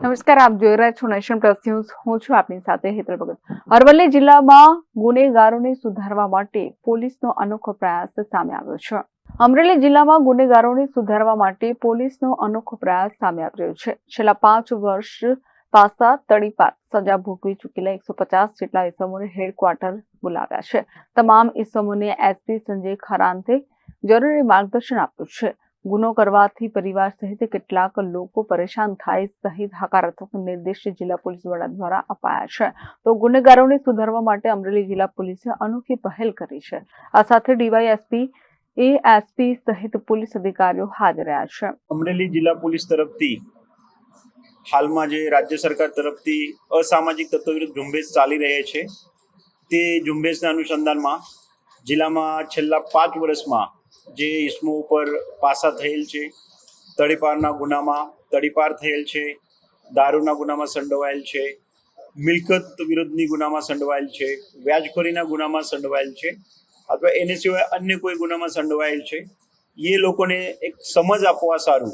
નમસ્કાર, આપ જોઈ રહ્યા છો નેશન પ્લસ ન્યૂઝ. હું છું આપની સાથે હેતલ ભગત. અરવલ્લી જિલ્લામાં ગુનેગારોને સુધારવા માટે પોલીસનો અનોખો પ્રયાસ સામે આવ્યો છે. અમરેલી જિલ્લામાં ગુનેગારોને સુધારવા માટે પોલીસનો અનોખો પ્રયાસ સામે આવ્યો છે. છેલ્લા પાંચ વર્ષ પાસા તડીપાર સજા ભોગવી ચૂકેલા એકસો પચાસ જેટલા ઇસમોને હેડક્વાર્ટર બોલાવ્યા છે. તમામ ઇસમોને એસપી સંજય ખરાંતે જરૂરી માર્ગદર્શન આપ્યું છે. ગુનો કરવાથી પરિવાર સહિત કેટલાક લોકો પરેશાન થાય સહિત હકારાત્મક નિર્દેશ જિલ્લા પોલીસ વડા દ્વારા અપાયા છે. તો ગુનેગારોને સુધારવા માટે અમરેલી જિલ્લા પોલીસે અનોખી પહેલ કરી છે. આ સાથે ડીવાયએસપી, એએસપી સહિત પોલીસ અધિકારીઓ હાજર રહ્યા છે. અમરેલી જિલ્લા પોલીસ તરફથી હાલમાં જે રાજ્ય સરકાર તરફથી અસામાજિક તત્વો વિરુદ્ધ ઝુંબેશ ચાલી રહી છે, તે ઝુંબેશના અનુસંધાનમાં જિલ્લામાં છેલ્લા પાંચ વર્ષમાં જે ઇસમો ઉપર પાસા થયેલ છે, તડીપારના ગુનામાં તડીપાર થયેલ છે, દારૂના ગુનામાં સંડોવાયેલ છે, મિલકત વિરુદ્ધની ગુનામાં સંડોવાયેલ છે, વ્યાજખોરીના ગુનામાં સંડોવાયેલ છે, અથવા એને સિવાય અન્ય કોઈ ગુનામાં સંડોવાયેલ છે, એ લોકોને એક સમજ આપવા સારું.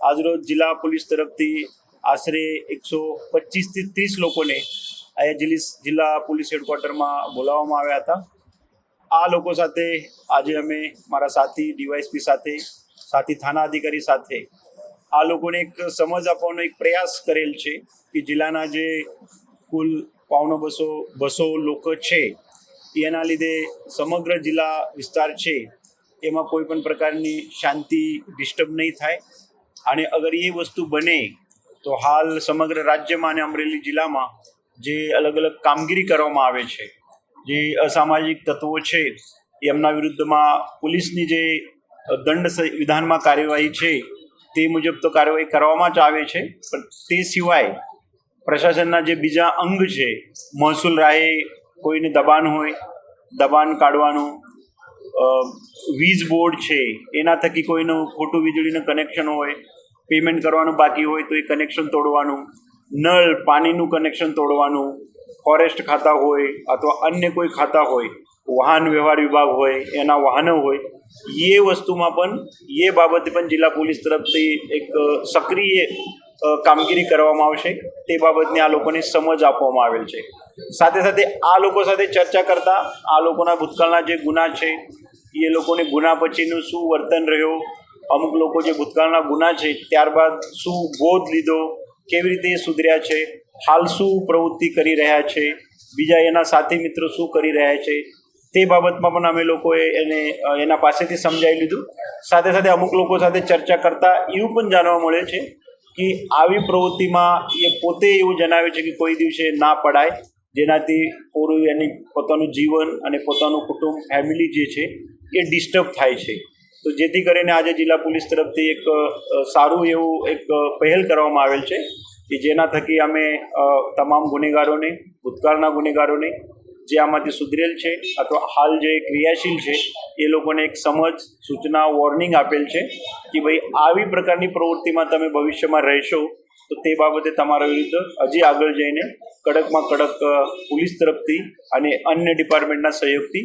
આજરોજ જિલ્લા પોલીસ તરફથી આશરે એકસો પચીસથી ત્રીસ લોકોને અહીંયા જિલ્લા પોલીસ હેડક્વાર્ટરમાં બોલાવવામાં આવ્યા હતા. આ લોકો સાથે આજે અમે મારા સાથી, ડીવાયસપી સાથે, સાથી થાના અધિકારી સાથે આ લોકોને એક સમજ આપવાનો એક પ્રયાસ કરેલ છે કે જિલ્લાના જે કુલ પાવનો બસો બસો લોકો છે, એના લીધે સમગ્ર જિલ્લા વિસ્તાર છે, એમાં કોઈ પણ પ્રકારની શાંતિ ડિસ્ટર્બ નહીં થાય. અને અગર એ વસ્તુ બને, તો હાલ સમગ્ર રાજ્યમાં અને અમરેલી જિલ્લામાં જે અલગ અલગ કામગીરી કરવામાં આવે છે જે અસામાજિક તત્વો છે એમના વિરુદ્ધમાં પોલીસની જે દંડ વિધાનમાં કાર્યવાહી છે, તે મુજબ તો કાર્યવાહી કરવામાં જ આવે છે, પણ તે સિવાય પ્રશાસનના જે બીજા અંગ છે, મહેસૂલ રાહે કોઈને દબાણ હોય, દબાણ કાઢવાનું વીજ બોર્ડ છે, એના થકી કોઈનું ખોટું વીજળીનું કનેક્શન હોય, પેમેન્ટ કરવાનું બાકી હોય તો એ કનેક્શન તોડવાનું, નળ, પાણીનું કનેક્શન તોડવાનું ફોરેસ્ટ ખાતા હોય અથવા અન્ય કોઈ ખાતા હોય, વાહન વ્યવહાર વિભાગ હોય, એના વાહનો હોય, એ વસ્તુમાં પણ, એ બાબતે પણ જિલ્લા પોલીસ તરફથી એક સક્રિય કામગીરી કરવામાં આવશે. તે બાબતની આ લોકોને સમજ આપવામાં આવેલ છે. સાથે સાથે આ લોકો સાથે ચર્ચા કરતાં, આ લોકોના ભૂતકાળના જે ગુના છે, એ લોકોને ગુના પછીનું શું વર્તન રહ્યો, અમુક લોકો જે ભૂતકાળના ગુના છે, ત્યારબાદ શું બોધ લીધો, કેવી રીતે સુધર્યા છે હાલ શું પ્રવૃત્તિ કરી રહ્યા છે? બીજા એના સાથી મિત્રો શું કરી રહ્યા છે? તે બાબતમાં પણ અમે લોકોએ એને એના પાસેથી સમજાવી લીધું. સાથે સાથે અમુક લોકો સાથે ચર્ચા કરતા એવું પણ જાણવા મળે છે કે આવી પ્રવૃત્તિમાં એ પોતે એવું જણાવે છે કે કોઈ દિવસે ના પડાય. જેનાથી પૂરું એની પોતાનું જીવન અને પોતાનું કુટુંબ ફેમિલી જે છે, એ ડિસ્ટર્બ થાય છે. તો જેથી કરીને આજે જિલ્લા પોલીસ તરફથી એક સારું એવું એક પહેલ કરવામાં આવેલ છે. કે જેના થકી અમે તમામ ગુનેગારોને, ભૂતકાળના ગુનેગારોને, જે આમાંથી સુધરેલ છે અથવા હાલ જે ક્રિયાશીલ છે, એ લોકોને એક સમજ, સૂચના, વોર્નિંગ આપેલ છે કે ભાઈ આવી પ્રકારની પ્રવૃત્તિમાં તમે ભવિષ્યમાં રહેશો, તો તે બાબતે તમારા વિરુદ્ધ હજી આગળ જઈને કડકમાં કડક પોલીસ તરફથી અને અન્ય ડિપાર્ટમેન્ટના સહયોગથી